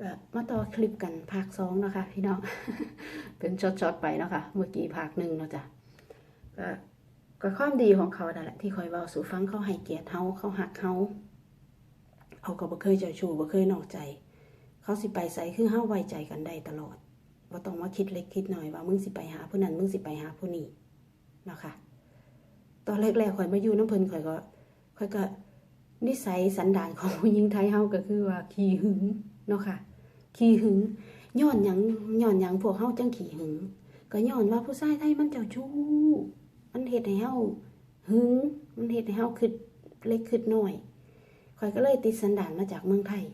ก็มาต่อคลิปกันภาคสองนะคะ พี่น้องเป็นช็อตๆไปนะคะเมื่อกี้ภาคหนึ่งเนาะจ้ะก็ก็ความดีของเขานั่นแหละที่คอยเว้าสู่ฟังเขาให้เกียรติเฮาเขาหักเฮาเขาก็บ่เคยเจ้าชู้บ่เคยนอกใจ เขาสิไปใส่คือเฮาไว้ใจกันได้ตลอดบ่ต้องมาคิดเล็กคิดน้อยว่ามึงสิไปหาผู้นั้นมึงสิไปหาผู้นี้เนาะค่ะตอนแรกๆข่อยมาอยู่น้ำเพิ่นข่อยก็ข่อยก็นิสัยสันดานของผู้หญิงไทยเฮาก็คือว่าขี้หึงเนาะค่ะ ขี้หึงย้อนหยังย้อนหยังพวกเฮาจังขี้หึงก็ย้อนว่าผู้ชายไทยมันเจ้าชู้มันเฮ็ดให้เฮาหึงมันเฮ็ดให้เฮาคิดเล็กคิดน้อยข่อยก็เลยติดสันดานมาจากเมืองไทย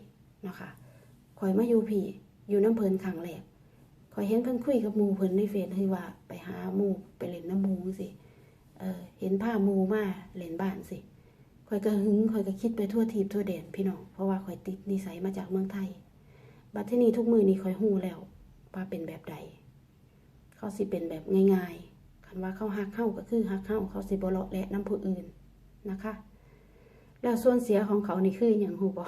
เนาะค่ะข่อยมาอยู่พี่อยู่น้ำเพลินครั้งแรกข่อยเห็นเพิ่นคุยกับหมู่เพิ่นในเฟซคือว่าไปหาหมู่ไปเล่นน้ำหมู่สิเออเห็นผ้าหมู่มาเล่นบ้านสิข่อยก็หึงข่อยก็คิดไปทั่วทีบทั่วแดนพี่น้องเพราะว่าข่อยติดนิสัยมาจากเมืองไทย บัดที่นี้ทุกมือนี้ข่อยฮู้แล้วว่าเป็นแบบใด เขาสิเป็นแบบง่ายๆคันว่าเขาหักเฮาก็คือหักเฮาเขาสิบเลาะและน้ำผู้อื่นนะคะ แล้วส่วนเสียของเขานี่คืออย่างฮู้บ่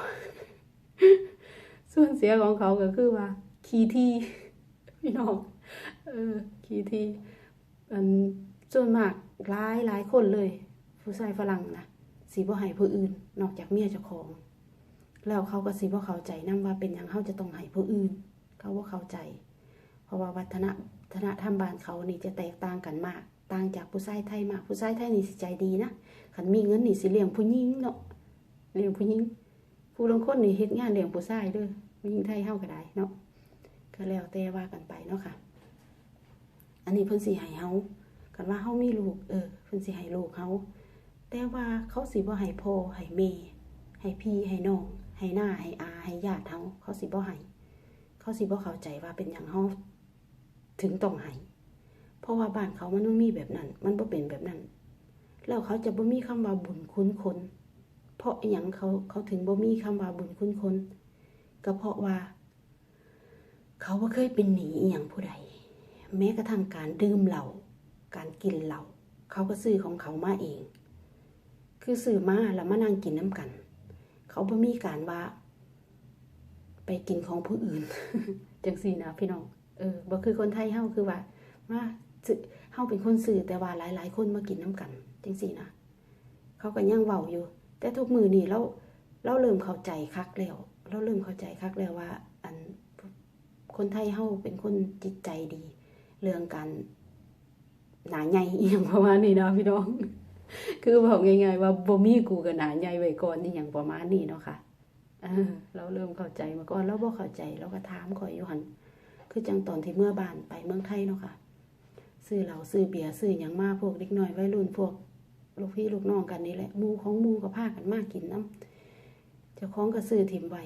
ส่วนเสียของเขาก็คือว่า ขี้ที่พี่น้องเออขี้ที่อันส่วนมากหลายหลายคนเลย ผู้ชายฝรั่งนะสิบ่ให้ผู้อื่น นอกจากเมียเจ้าของ แล้วเขาก็สิบ่เข้าใจนํว่าเป็นหยังเขาจะต้องให้ผู้อื่น เขาบ่าเข้าใจ เพราะว่าวัฒนวัฒนธรรมบ้านเขานี่จะแตกต่างกันมาก ต่างจากผู้ชายไทยมาก ผู้ชายไทยนี่สิใจดีนะคันมีเงินนี่สิเลี้ยงผู้หญิงเนาะเลี้ยงผู้หญิงผู้ลางคนนี่เฮ็ดงานเลี้ยงผู้ชายเด้อผู้หญิงไทยเฮาก็ได้เนาะก็แล้วแต่ว่ากันไปเนาะค่ะ อันนี้เพิ่นสิให้เฮากันว่าเฮามีลูก เออเพิ่นสิให้ลูกเฮาแต่ว่าเขาสิบ่ให้พ่อให้แม่ให้พี่ให้น้อง ให้หน้าให้อาให้ญาติเฮาเขาสิบ่ให้เขาสิบ่เข้าใจว่าเป็นหยังเฮาถึงต้องให้เพราะว่าบ้านเขามันบ่มีแบบนั้น มันบ่เป็นแบบนั้น แล้วเขาจะบ่มีคำว่าบุญคุณคน เพราะอหยังเขาเขาถึงบ่มีคำว่าบุญคุณคนก็เพราะว่า เขาบ่เคยเป็นหนีอย่างผู้ใดแม้กระทั่งการดื่มเหล้าการกินเหล้าเขาก็ซื้อของเขามาเอง คือซื้อมาแล้วมานั่งกินน้ำกัน เขาบ่มีการว่า ไปกินของผู้อื่น จังซี่นะพี่น้อง เออบ่คือคนไทยเฮาคือว่ามาซื้อเฮาเป็นคนซื้อแต่ว่าหลาย ๆ คนมากินน้ำกัน จังซี่นะเขาก็ยังเว้าอยู่ แต่ทุกมือนี่เราเราเริ่มเข้าใจคักแล้วเราเริ่มเข้าใจคักแล้วว่า อันคนไทยเฮาเป็นคนจิตใจดี เรื่องการหนาใหญ่อหย่างประมาณนี้นะพี่น้อง คือบอกง่ายๆว่าบ่มีกูก็หนาใหญ่ไว้ก่อนนี่อย่างประมาณนี้เนาะค่ะเราเริ่มเข้าใจมาก่อนเราบ่เข้าใจเราก็ถามข่อยอยู่หันคือจังตอนที่เมื่อบานไปเมืองไทยเนาะค่ะซื้อเหล้าซื้อเบียร์ซื้อหยังมากพวกเด็กน้อยวัยรุ่นพวกลูกพี่ลูกน้องกันนี่แหละมูของมู่ก็พากันมากกินน้ำเจ้าของก็ซื้อถิ่มไว้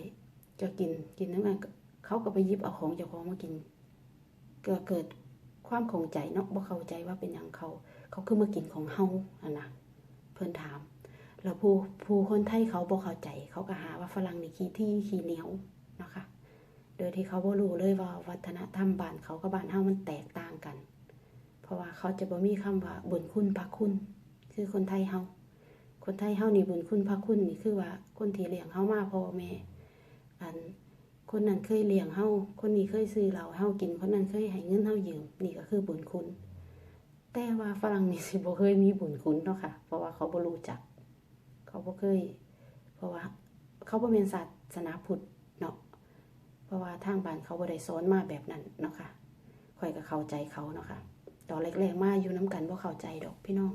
จะกินกินน้ำกันเขาก็ไปยิบเอาของเจ้าของมากิน ก็เกิดความคงใจเนาะบ่เข้าใจว่าเป็นหยังเขา เขาคือมากินของเฮาอะนะเพิ่อนถาม แล้วผู้ผู้คนไทยเขาบ่เข้าใจ เขาก็หาว่าฝรั่งนี่ขี้ที่ขี้เหนียวนะคะโดยที่เขาบ่รู้เลยว่าวัฒนธรรมบ้านเขากับบ้านเฮามันแตกต่างกัน เพราะว่าเขาจะบ่มีคำว่าบุญคุณพระคุณ คือคนไทยเฮาคนไทยเฮานี่บุญคุณพระคุณนี่คือว่าคนที่เลี้ยงเฮามาพ่อแม่อันคนนั้นเคยเลี้ยงเฮาคนนี้เคยซื้อเหล้าให้เฮากิน คนนั้นเคยให้เงินเฮายืม นี่ก็คือบุญคุณ แต่ว่าฝรั่งนี่สิบ่เคยมีบุญคุณเนาะค่ะ เพราะว่าเขาบ่รู้จัก เขาบ่เคย เพราะว่า เขาบ่แม่นศาสนาพุทธเนาะ เพราะว่าทางบ้านเขาบ่ได้สอนมาแบบนั้นเนาะค่ะข่อยก็เข้าใจเขาเนาะค่ะ ตอนแรกๆมาอยู่น้ำกันบ่เข้าใจดอกพี่น้อง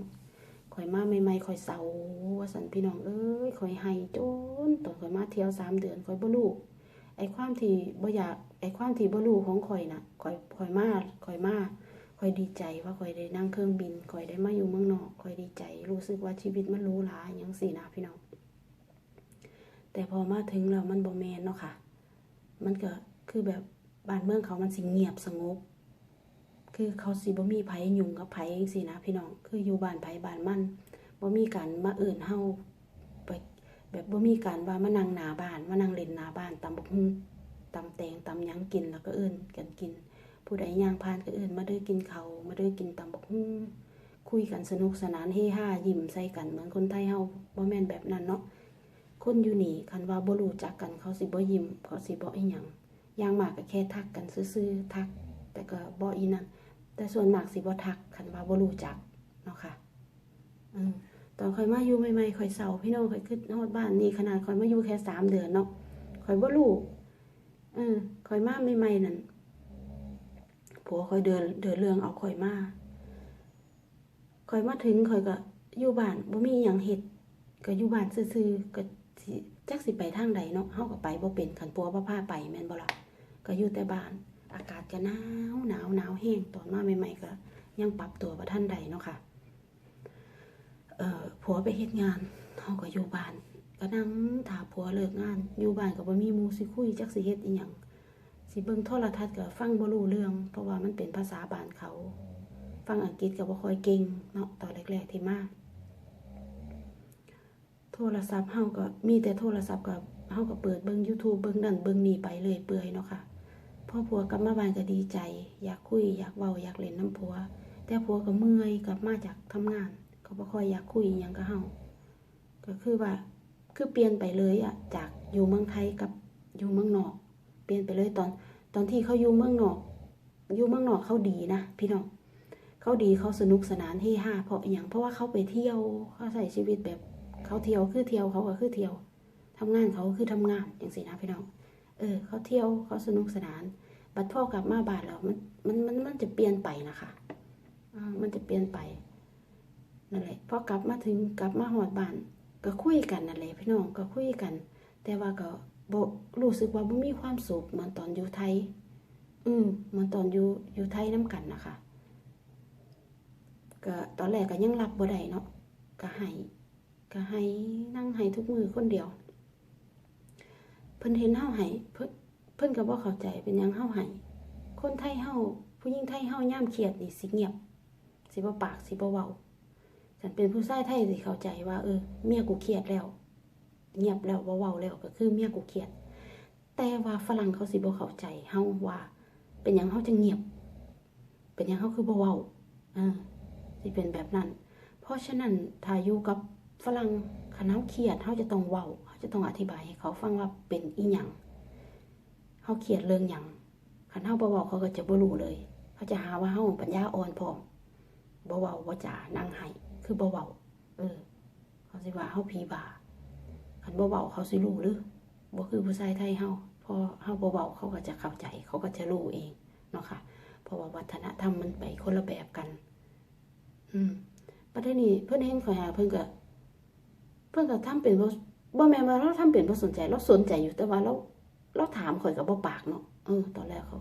ข่อยมาใหม่ๆข่อยเศร้าว่าสันพี่น้องเอ้ยข่อยให้จนตอนข่อยมาเที่ยวสามเดือนข่อยบ่รู้ไอ้ความที่บ่อยากไอ้ความที่บ่รู้ของข่อยน่ะข่อยข่อยมาข่อยมา ข่อยดีใจว่าข่อยได้นั่งเครื่องบินข่อยได้มาอยู่เมืองนอกข่อยดีใจ รู้สึกว่าชีวิตมันรู้หราอหยังสี่นะพี่น้องแต่พอมาถึงแล้วมันบ่แมนเนาะค่ะ มันก็คือแบบบ้านเมืองเขามันสิเงียบสงบ คือเขาสิบ่มีไผยุ่งกับไผจังซี่นะพี่น้อง คืออยู่บ้านไผบ้านมันบ่มีการมาเอิ้นเฮาไปแบบบ่มีการว่ามานั่งหนาบ้านมานั่งเล่นหนาบ้านตำบกหุ่งตำแตงตำยังกินแล้วก็เอิ้นกันกิน ผู้ใดย่างผ่านก็เอิ้นมาเด้อกินเขามาเด้อกินตำบักหุ่งคุยกันสนุกสนานเฮฮายิ้มใส่กันเหมือนคนไทยเฮาบ่แม่นแบบนั้นเนาะคนอยู่นี่คันว่าบ่รู้จักกันเขาสิบ่ยิ้มเขาสิบ่อีหยังอย่างมากก็แค่ทักกันซื่อๆทัก แต่ก็บ่อีนั่นแต่ส่วนมากสิบ่ทักคันว่าบ่รู้จักเนาะค่ะอืมตอนข่อยมาอยู่ใหม่ๆข่อยเศร้าพี่น้องข่อยขึ้นฮอดบ้านนี่ขนาดข่อยมาอยู่แค่สามเดือนเนาะข่อยบ่รู้เออข่อยมาใหม่ๆนั่น ผัวข่อยเดินเดินเรื่องเอาข่อยมาข่อยมาถึงข่อยก็อยู่บ้านบ่มีหยังเฮ็ดก็อยู่บ้านซื่อๆก็จักสิไปทางใดเนาะเฮาก็ไปบ่เป็นคันปัวบ่พาไปแม่นบ่ล่ะก็อยู่แต่บ้าน อากาศก็หนาวหนาวหนาวแห้งตอนมาใหม่ๆก็ ยังปรับตัวบ่ทันใดเนาะค่ะเอ่อผัวไปเฮ็ดงานเฮาก็อยู่บ้านก็นั่งถาผัวเลิกงาน อยู่บ้านก็บ่มีหมู่สิคุยจักสิเฮ็ดอีหยัง สิเบิ่งโทรทัศน์ก็ฟังบ่รู้เรื่อง เพราะว่ามันเป็นภาษาบ้านเขา ฟังอังกฤษก็บ่ค่อยเก่งเนาะตอนแรกๆที่มาโทรศัพท์เฮาก็มีแต่โทรศัพท์ก็เฮาก็เปิดเบิ่ง YouTube เบิ่งนั่นเบิ่งนี่ไปเลยเปื่อยเนาะค่ะพ่อผัวกลับมาบ้านก็ดีใจ อยากคุยอยากเว้าอยากเล่นน้ำผัว แต่ผัวก็เมื่อยกลับมาจากทำงานก็บ่ค่อยอยากคุยอหยังกับเฮาก็คือว่าคือเปลี่ยนไปเลยอะจากอยู่เมืองไทยกับอยู่เมืองนอก เปลี่ยนไปเลยตอน อนที่เขาอยู่เมืองนอกอยู่เมืองนอกเขาดีนะพี่น้องเขาดีเขาสนุกสนานเฮฮาเพราะอย่างเพราะว่าเขาไปเที่ยวเขาใส่ชีวิตแบบเขาเที่ยวคือเที่ยวเขาก็คือเที่ยวทำงานเขาคือทำงานอย่างสินะพี่น้องเออเขาเที่ยวเขาสนุกสนาน บัดพ่อกลับมาบ้านแล้วมันมันมันมันจะเปลี่ยนไปนะคะมันจะเปลี่ยนไปนั่นแหละพอกลับมาถึงกลับมาหอดบ้านก็คุยกันนั่นแหละพี่น้องก็คุยกัน แต่ว่าก็ บรู้สึกว่าบ่มีความสุขเหมือนตอนอยู่ไทย อืมเหมือนตอนอยู่อยู่ไทยน้กันนะคะก็ตอนแรกก็ยังรับบ่ได้เนาะก็ให้ก็ให้นั่งให้ทุกมือคนเดียว เพิ่นเห็นเฮาให้เพิ่นเพิ่นก็บ่เข้าใจเป็นหยังเฮาให้คนไทยเฮาผู้หญิงไทยเฮาย่ามเครียดนี่สิเงียบ สิบ่ปากสิบ่เว้าฉันเป็นผู้ชายไทยสิเข้าใจว่าเออเมียกูเครียดแล้ว เงียบแล้วบ่เว้าแล้วก็คือเมียกูเครียด แต่ว่าฝรั่งเขาสิบ่เข้าใจเฮาว่า เป็นหยังเฮาจึงเงียบ เป็นหยังเฮาคือบ่เว้าเออสิเป็นแบบนั้น เพราะฉะนั้นถ้าอยู่กับฝรั่งคันเฮาเครียดเฮาจะต้องเว้าเฮาจะต้องอธิบายให้เขาฟังว่าเป็นอีหยังเขาเครียดเรื่องหยังคันเฮาบ่เว้าเขาก็จะบ่รู้เลย เขาจะหาว่าเฮาปัญญาอ่อนพร้อมบ่เว้าบ่จานั่งให้คือบ่เว้าเออเขาสิว่าเฮาผีบา คันบ่เว้าเขาสิรู้หรือบ่คือผู้ชายไทยเฮาพอเฮาบ่เว้าเขาก็จะเข้าใจ เขาก็จะรู้เองเนาะค่ะเพราะว่าวัฒนธรรมมันไปคนละแบบกัน อืมประเทศนี้เพิ่อนเห็นข่อยหาเพิ่อนก็เพิ่อนก็ทำเป็นบ่บ่แม่นว่าเราทำเป็นบ่สนใจเราสนใจอยู่แต่ว่าเราเราถามข่อยกับบ่ปากเนาะเออตอนแรกเขา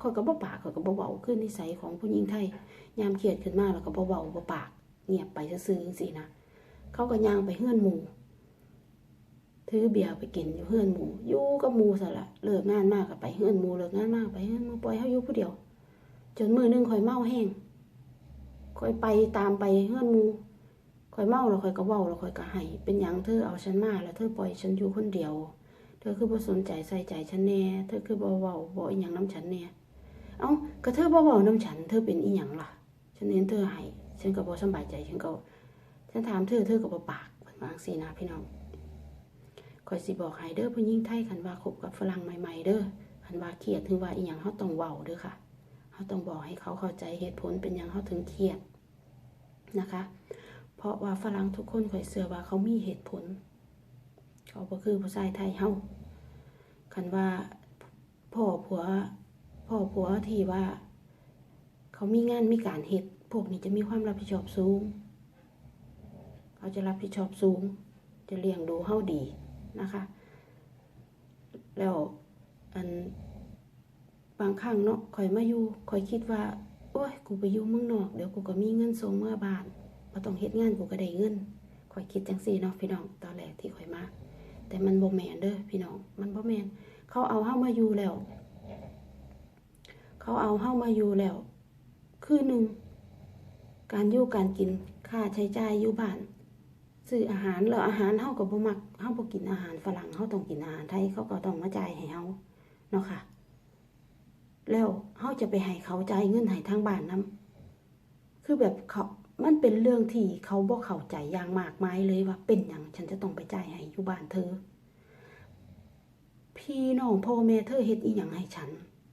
ข่อยกับบ่ปากข่อยกับบ่เว้าคือนิสัยของผู้หญิงไทยยามเครียดขึ้นมาแล้วก็บ่เว้าบ่ปากเงียบไปซื่อๆจังซี่นะเขาก็ย่างไปเฮือนหมู่ ถือเบียร์ไปกินอยู่เฮือนหมูอยู่กับหมู่ซะละเลิกงานมากก็ไปเฮือนหมูเลิกงานมากไปเฮือนหมูปล่อยเฮาอยู่ผู้เดียว จนมือนึงข่อยเมาแห้งข่อยไปตามไปเฮือนหมู่ข่อยเมาแล้วข่อยก็เว้าแล้วข่อยก็ให้เป็นหยังเธอเอาฉันมาแล้วเธอปล่อยฉันอยู่คนเดียว เธอคือบ่สนใจใส่ใจฉันแน่เธอคือบ่เว้าบ่อีหยังนํฉันแน่เอ้าก็เธอบ่เว้านํฉัน เธอเป็นอีหยังล่ะ ฉันเห็นเธอให้ฉันก็บ่สบายใจฉันก็ฉันถามเธอเธอก็บ่ปากเพิ่นว่างซี่นะพี่น้อง ข่อยสิบอกให้เด้อผู้หญิงไทยคันว่าคบกับฝรั่งใหม่ๆเด้อคันว่าเครียดถึงว่าอีหยังเฮาต้องเว้าเด้อค่ะเฮาต้องบอกให้เขาเข้าใจเหตุผลเป็นหยังเฮาถึงเครียดนะคะ เพราะว่าฝรั่งทุกคนข่อยเชื่อว่าเขามีเหตุผล เขาบ่คือผู้ชายไทยเฮาคันว่าพ่อผัวพ่อผัวที่ว่า เขามีงานมีการเฮ็ดพวกนี้จะมีความรับผิดชอบสูง เขาจะรับผิดชอบสูง จะเลี้ยงดูเฮาดี นะคะ แล้วอันบางครั้งเนาะข่อยมาอยู่ข่อยคิดว่า โอ้ย กูไปอยู่เมืองนอก เดี๋ยวกูก็มีเงินส่งเมื่อบ้านบ่ต้องเฮ็ดงานกูก็ได้เงินข่อยคิดจังซี่เนาะพี่น้องตอนแรกที่ข่อยมา แต่มันบ่แมนเด้อพี่น้อง มันบ่แมนเขาเอาเฮามาอยู่แล้ว เขาเอาเฮามาอยู่แล้ว คือหนึ่งการอยู่การกินค่าใช้จ่ายอยู่บ้านซื้ออาหารแล้วอาหารเฮาก็บ่มัก เฮาบ่กินอาหารฝรั่งเฮาต้องกินอาหารไทยเขาก็ต้องมาจ่ายให้เฮาเนาะค่ะ แล้วเฮาจะไปให้เขาจ่ายเงินให้ทางบ้านนํคือแบบเขามันเป็นเรื่องที่เขาบ่เข้าใจอย่างมากมายเลยว่าเป็นหยังฉันจะต้องไปจ่ายให้อยู่บ้านเธอ พี่น้องพ่อแม่เธอเฮ็ดอีหยังให้ฉัน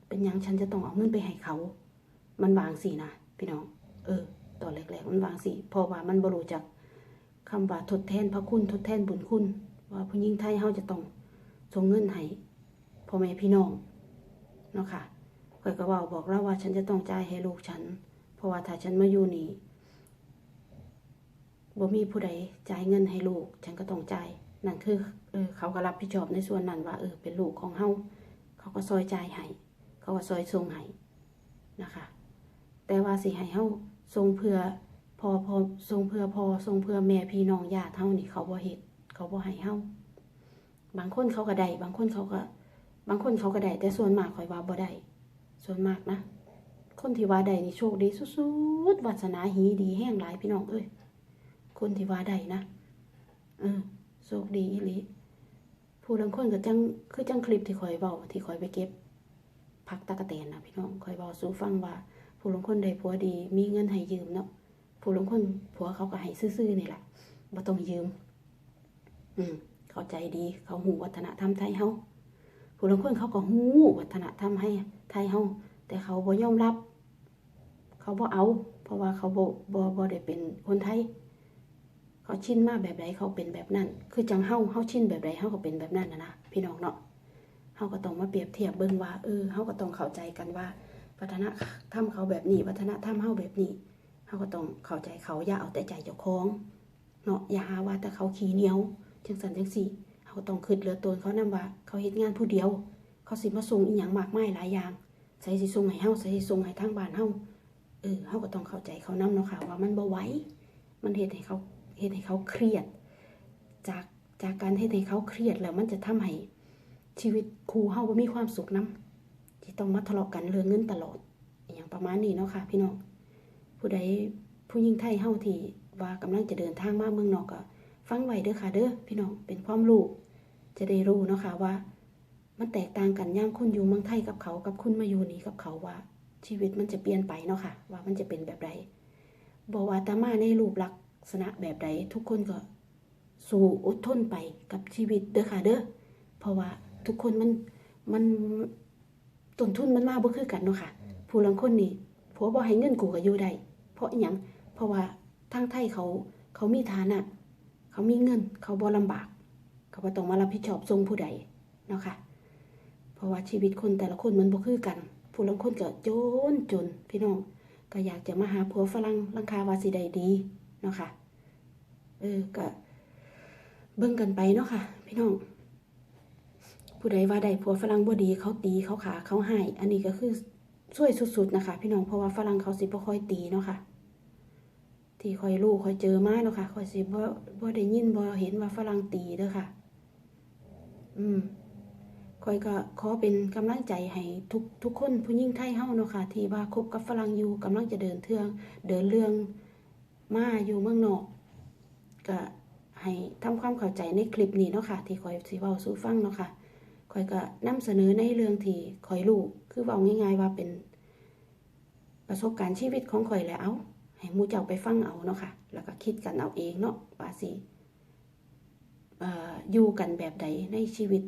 เป็นหยังฉันจะต้องเอาเงินไปให้เขา มันวางสินะพี่น้อง เออตอนแรกๆมันวางสิเพราะว่ามันบรู้จักคำว่าทดแทนพระคุณทดแทนบุญคุณ ว่าผู้หญิงไทยเฮาจะต้องส่งเงินให้พ่อแม่พี่น้องเนาะค่ะข่อยก็ว้าบอกแล้วว่าฉันจะต้องจ่ายให้ลูกฉัน เพราะว่าถ้าฉันมาอยู่นี่บ่มีผู้ใดจ่ายเงินให้ลูก ฉันก็ต้องจ่ายนั่นคือเออเขาก็รับผิดชอบในส่วนนั้นว่าเออเป็นลูกของเฮาเขาก็ซอยจ่ายให้เขาก็ซอยส่งให้นะคะ แต่ว่าสิให้เฮาส่งเพื่อพอพอส่งเพื่อพอส่งเพื่อแม่พี่น้องญาติเฮานี่เขาบ่เฮ็ด เขาบ่ให้เฮาบางคนเขาก็ได้บางคนเขาก็ บางคนเขาก็ได้แต่ส่วนมากข่อยว่าบ่ได้ส่วนมากนะ คนที่ว่าได้นี่โชคดีสุดๆวาสนาหีดีแห้งหลายพี่น้องเอ้ยคนที่ว่าได้นะเออโชคดีอีหลีผู้ลางคนก็จังคือจังคลิปที่ข่อยเว้าที่ข่อยไปเก็บผักตะกะแตนนะพี่น้องข่อยเว้าสู่ฟังว่า ผู้ลางคนได้ผัวดี มีเงินให้ยืมเนาะผู้ลางคนผัวเขาก็ให้ซื่อๆนี่แหละบ่ต้องยืม อืมเข้าใจดีเขาหูวัฒนธรรมไทยเฮาผู้ลางคนเขาก็หูวัฒนธรรมให้ไทยเฮาแต่เขาบ่ยอมรับ เขาบ่เอา เพราะว่าเขาบ่บ่บ่ได้เป็นคนไทย เขาชินมาแบบใดเขาเป็นแบบนั้น คือจังเฮาเฮาชินแบบใดเฮาก็เป็นแบบนั้นนะนะพี่น้องเนาะเฮาก็ต้องมาเปรียบเทียบเบิ่งว่าเออเฮาก็ต้องเข้าใจกันว่า วัฒนธรรมเขาแบบนี้ วัฒนธรรมเฮาแบบนี้เฮาก็ต้องเข้าใจเขาอย่าเอาแต่ใจเจ้าของเนาะอย่าหาว่าแต่เขาขี้เหนียว จังสันจังสี่เฮาต้องคิดเหลือตนเขานํว่า เขาเฮ็ดงานผู้เดียว เขาสิมาส่งอีหยังมากมายหลายอย่างใส่สิส่งให้เฮาใส่สิส่งให้ทางบ้านเฮาเออเฮาก็ต้องเข้าใจเขานํเนาะค่ะว่ามันบ่ไหวมันเฮ็ดให้เขาเฮ็ดให้เขาเครียด จากจากการเฮ็ดให้เขาเครียดแล้วมันจะทำให้ชีวิตครูเฮาบ่มีความสุขนํที่ต้องมาทะเลาะกันเรื่องเงินตลอดอย่างประมาณนี้เนาะค่ะ พี่น้องผู้ใดผู้หญิงไทยเฮาที่ว่ากำลังจะเดินทางมาเมืองนอกก็ ฟังไว้เด้อค่ะเด้อพี่น้องเป็นความรู้จะได้รู้เนาะค่ะว่า มันแตกต่างกันย่างคุณอยู่เมืองไทยกับเขากับคุณมาอยู่นี่กับเขาว่า ชีวิตมันจะเปลี่ยนไปเนาะค่ะ ว่ามันจะเป็นแบบใดบอกว่าตามาในรูปลักษณะแบบใดทุกคนก็สู้อดทนไปกับชีวิตเด้อค่ะเด้อเพราะว่าทุกคนมันมันต้นทุนมันมาบ่คือกันเนาะค่ะ ผู้ลางคนนี่ผัวบ่ให้เงินกูก็อยู่ได้เพราะอิหยังเพราะว่าทางไทยเขาเขามีฐานะ เขามีเงิน เขาบ่ลำบาก เขาบ่ต้องมารับผิดชอบส่งผู้ใดเนาะค่ะ เพราะว่าชีวิตคนแต่ละคนมันบ่คือกัน ผู้ลางคนก็จนจนพี่น้อง ก็อยากจะมาหาผัวฝรั่งลังคาวาสิไดดีเนาะค่ะ เออก็เบิ่งกันไปเนาะค่ะ พี่น้อง ผู้ใดว่าได้ผัวฝรั่งบ่ดี เขาตีเขาขาเขาให้ อันนี้ก็คือช่วยสุดๆนะคะ พี่น้อง เพราะว่าฝรั่งเขาสิบ่ค่อยตีเนาะค่ะ ที่คอยรู้คอยเจอมาเนาะค่ะคอยสิบ่บ่ได้ยินบ่เห็นว่าฝรั่งตีเด้อค่ะ อืมคอยก็ขอเป็นกำลังใจให้ทุกทุกคนผู้หญิงไทยเฮาเนาะค่ะที่ว่าคบกับฝรั่งอยู่กำลังจะเดินเทือง เดินเรื่องมาอยู่เมืองนอกก็ให้ทำความเข้าใจในคลิปนี้เนาะค่ะ ที่คอยสิเว้าสู่ฟังเนาะค่ะคอยก็นำเสนอในเรื่องที่คอยรู้คือเว้าง่าย ๆ ว่าเป็นประสบการณ์ชีวิตของคอยแล้ว ให้มูเจ้าไปฟังเอาเนาะค่ะ แล้วก็คิดกันเอาเองเนาะว่าสิอยู่กันแบบใดในชีวิต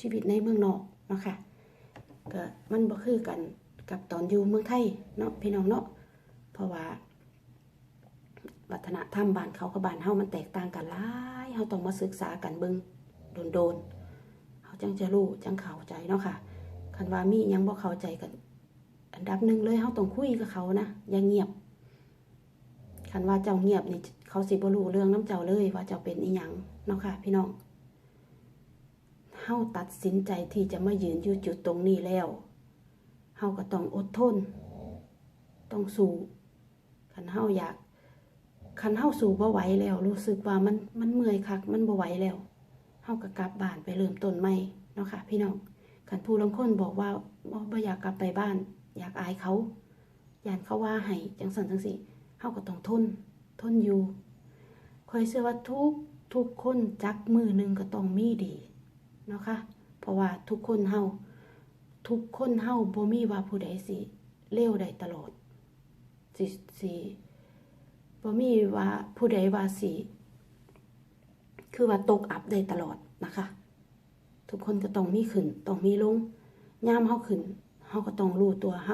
ชีวิตในเมืองนอกเนาะค่ะก็มันบ่คือกันกับตอนอยู่เมืองไทยเนาะพี่น้องเนาะเพราะว่าวัฒนธรรมบ้านเขากับบ้านเฮามันแตกต่างกันหลายเฮาต้องมาศึกษากันเบิ่งโดนๆเฮาจังจะรู้จังเข้าใจเนาะค่ะคันว่ามียังบ่เข้าใจกัน อันดับหนึ่งเลยเฮาต้องคุยกับเขานะ อย่าเงียบ คันว่าเจ้าเงียบนี่เขาสิบ่รู้เรื่องน้ำเจ้าเลยว่าเจ้าเป็นอีหยังเนาะค่ะ พี่น้องเฮาตัดสินใจที่จะมายืนอยู่จุดตรงนี้แล้วเฮาก็ต้องอดทน ต้องสู้คันเฮาอยากคันเฮาสู้บ่ไหวแล้ว รู้สึกว่ามันมันเมื่อยคัก มันบ่ไหวแล้วเฮาก็กลับบ้านไปเริ่มต้นใหม่เนาะค่ะ พี่น้องคันผู้ลางคนบอกว่าบ่บ่อยากกลับไปบ้าน อยากอายเขา ยานเขาว่าให้จังสันจังซี่ เฮาก็ต้องทนทนอยู่คอยเชื่อว่าทุกทุกคนจักมือหนึ่งก็ต้องมีดีเนาะค่ะเพราะว่าทุกคนเฮาทุกคนเฮาบ่มีว่าผู้ใดสิเลวได้ตลอดสิสิบ่มีว่าผู้ใดว่าสิคือว่าตกอับได้ตลอดนะคะ ทุกคนก็ต้องมีขึ้นต้องมีลงย่ามเฮาขึ้นเฮาก็ต้องรู้ตัวเฮา